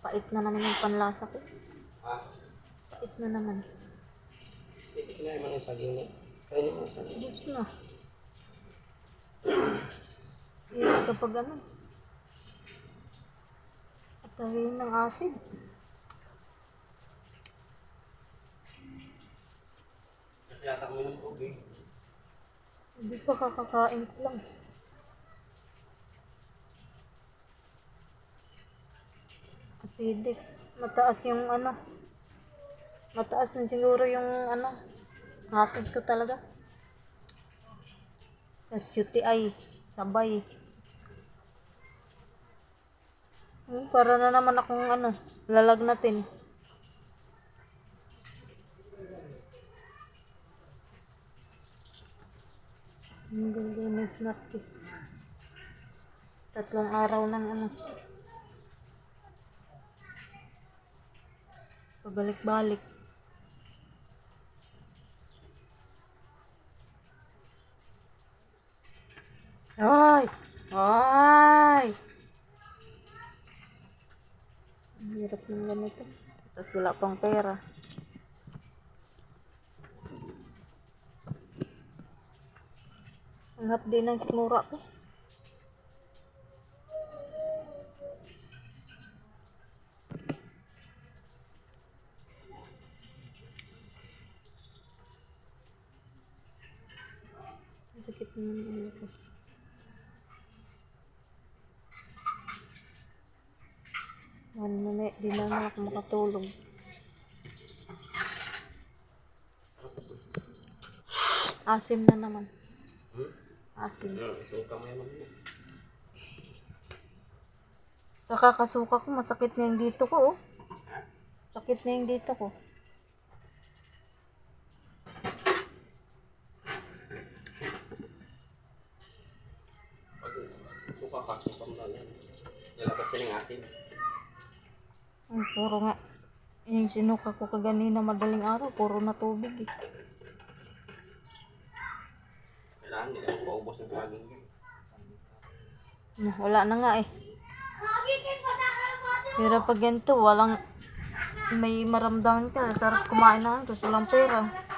Pait na naman yung panlasa ko. Pait na naman. hindi kinain mo na yung saging mo. Kainin mo yung saging. Ubus na. Hirap kapag ano. Atahin ng acid. Yata mo ng tubig. Hindi pa kakakain ko lang. Acidic. Mataas yung ano. Mataas din siguro yung ano. Acid ko talaga. Tapos UTI. Sabay. Hmm, para na naman akong ano. Lalagnatin. Ang ganda ng Smarties. Tatlong araw ng ano. Pabalik-balik. Ay! Ay! Ang hirap ng ganito. Tapos wala pang pera. Ang hapdi ng simura sakit naman ng ulo ko. One minute, di na naman ako makatulog. Asim na naman. Asim. Ano, Sa kakasuka ko, masakit na yung dito ko, oh. Sakit na yung dito ko. Pag suka ka, suka mo lang yan. Lalabas siya ng asin. Ay, puro nga. Yung sinuka ko kaganina madaling araw, puro na tubig eh. Kailangan nila paubos ng saging yun. Wala na nga eh. Pero pag ganito, walang may maramdaman ka. Sarap kumain na tapos walang pera.